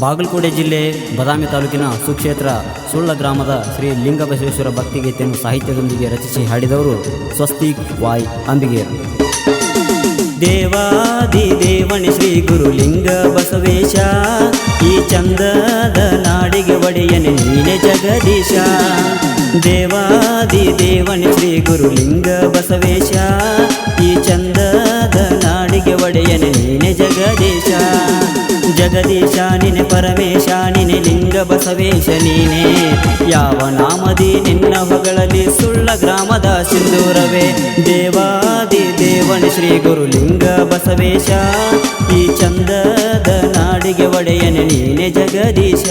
ಬಾಗಲಕೋಟೆ ಜಿಲ್ಲೆ ಬದಾಮಿ ತಾಲೂಕಿನ ಸುಕ್ಷೇತ್ರ ಸುಳ್ಳ ಗ್ರಾಮದ ಶ್ರೀ ಲಿಂಗಬಸವೇಶ್ವರ ಭಕ್ತಿಗೀತೆಯನ್ನು ಸಾಹಿತ್ಯದೊಂದಿಗೆ ರಚಿಸಿ ಹಾಡಿದವರು ಸ್ವಸ್ತಿ ವಾಯ್ ಅಂಬಿಗೆ ದೇವಾದಿ ದೇವಣಿ ಶ್ರೀ ಗುರು ಲಿಂಗ ಬಸವೇಶ ಈ ಚಂದದ ನಾಡಿಗೆ ಒಡೆಯನೆ ನೀನೆ ಜಗದೀಶ. ದೇವಾದಿ ದೇವಣಿ ಶ್ರೀ ಗುರು ಲಿಂಗ ಬಸವೇಶ ಈ ಚಂದದ ನಾಡಿಗೆ ಒಡೆಯನೆ ನೀನೆ ಜಗದೀಶ. ಜಗದೀಶ ನಿನೆ ಪರಮೇಶ ನಿನೆ ಲಿಂಗ ಬಸವೇಶ ನೀನೆ. ಯಾವ ನಾಮದಿ ನಿನ್ನ ಹೊಗಳಲ್ಲಿ ಸುಳ್ಳ ಗ್ರಾಮದ ಸಿಂಧೂರವೇ. ದೇವಾದಿ ದೇವನ ಶ್ರೀ ಗುರುಲಿಂಗ ಬಸವೇಶ, ಈ ಚಂದದ ನಾಡಿಗೆ ಒಡೆಯನೆ ನೀನೆ ಜಗದೀಶ.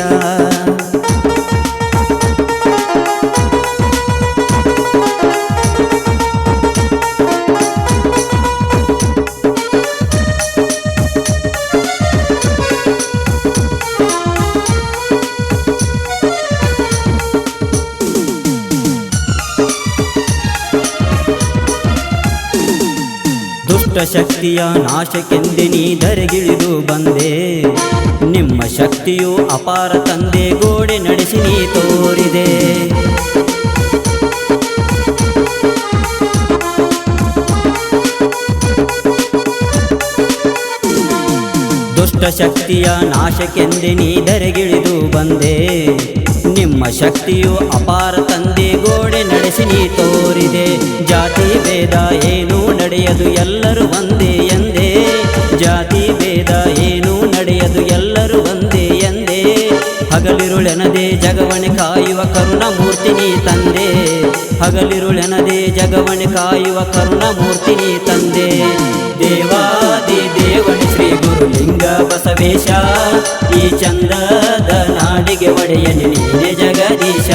ದುಷ್ಟ ಶಕ್ತಿಯ ನಾಶಕ್ಕೆಂದೆ ನೀ ಧರೆಗಿಳಿದು ಬಂದೆ. ನಿಮ್ಮ ಶಕ್ತಿಯು ಅಪಾರ ತಂದೆ ಗೋಡೆ ನಡೆಸಿ ನೀ ತೋರಿದೆ. ಶಕ್ತಿಯ ನಾಶಕ್ಕೆಂದೆ ನೀ ಧರೆಗಿಳಿದು ಬಂದೆ. ನಿಮ್ಮ ಶಕ್ತಿಯು ಅಪಾರ ತಂದೆ ಗೋಡೆ ನಡೆಸಿ ನೀ ತೋರಿದೆ. ಜಾತಿ, ಭೇದ, ಏನೂ ನಡೆಯದು ಎಲ್ಲರೂ ಒಂದೇ ಎಂದೇ. ಜಾತಿ ಭೇದ ಏನೂ ನಡೆಯದು ಎಲ್ಲರೂ ಒಂದೇ ಎಂದೇ. ಹಗಲಿರುಳೆನದೆ ಜಗವಣೆ ಕಾಯುವ ಕರುಣ ಮೂರ್ತಿ ನೀ ತಂದೆ. ಹಗಲಿರುಳೆನದೆ ಜಗವಣೆ ಕಾಯುವ ಕರುಣ ಮೂರ್ತಿ ನೀ ತಂದೆ. ದೇವಾದಿ ದೇವಣಿ ಶ್ರೀ ಗುರುಲಿಂಗ ಬಸವೇಶ. ಈ ಚಂದದ ನಾಡಿಗೆ ಒಡೆಯಲಿ ನೀನೆ ಜಗದೀಶ.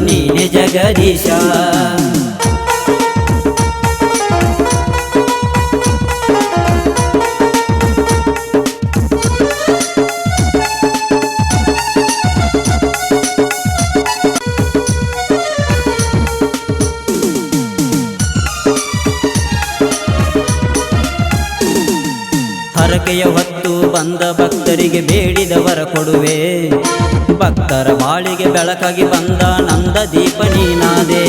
ನೀನೆ ಜಗದೀಶ. ಹರಕೆಯ ಹೊತ್ತು ಬಂದ ಭಕ್ತರಿಗೆ ಬೇಡಿದವರ ಕೊಡುವೆ. ಭಕ್ತರ ಬಾಳಿಗೆ ಬೆಳಕಾಗಿ ಬಂದ ನಂದ ದೀಪ ನೀನಾದೆ.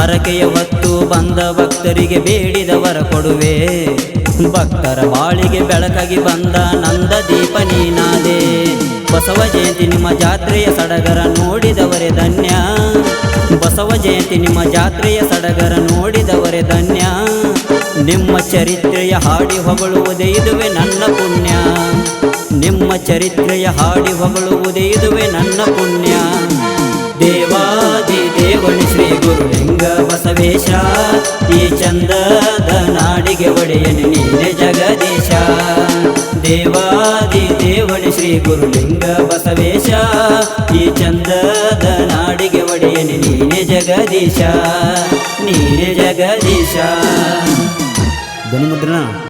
ಹರಕೆಯ ಹೊತ್ತು ಬಂದ ಭಕ್ತರಿಗೆ ಬೇಡಿದವರ ಕೊಡುವೆ. ಭಕ್ತರ ಬಾಳಿಗೆ ಬೆಳಕಾಗಿ ಬಂದ ನಂದ ದೀಪ ನೀನಾದೆ. ಬಸವ ಜಯಂತಿ ನಿಮ್ಮ ಜಾತ್ರೆಯ ಸಡಗರ ನೋಡಿದವರೇ ಧನ್ಯ. ಬಸವ ಜಯಂತಿ ನಿಮ್ಮ ಜಾತ್ರೆಯ ಸಡಗರ ನೋಡಿದವರೇ ಧನ್ಯ. ನಿಮ್ಮ ಚರಿತ್ರೆಯ ಹಾಡಿ ಹೊಗಳುವುದೇ ಇದುವೆ ನನ್ನ ಪುಣ್ಯ. ನಿಮ್ಮ ಚರಿತ್ರೆಯ ಹಾಡಿ ಹೊಗಳುವುದೇ ಇದುವೆ ನನ್ನ ಪುಣ್ಯ. ದೇವಾದಿ ದೇವಣಿ ಶ್ರೀ ಗುರುಲಿಂಗ ಬಸವೇಶ ಈ ಚಂದದ ನಾಡಿಗೆ ಒಡೆಯನು ನಿನ್ನೆ ಜಗದೀಶ. ದೇವಾದಿ ದೇವನ ಶ್ರೀ ಗುರುಲಿಂಗ ಬಸವೇಶ. ಈ ಚಂದದ ನಾಡಿಗೆ ಒಡೆಯನು ನೀನೆ ಜಗದೀಶ. ನೀನೆ ಜಗದೀಶ. ಧ್ವನಿ ಮುದ್ರಣ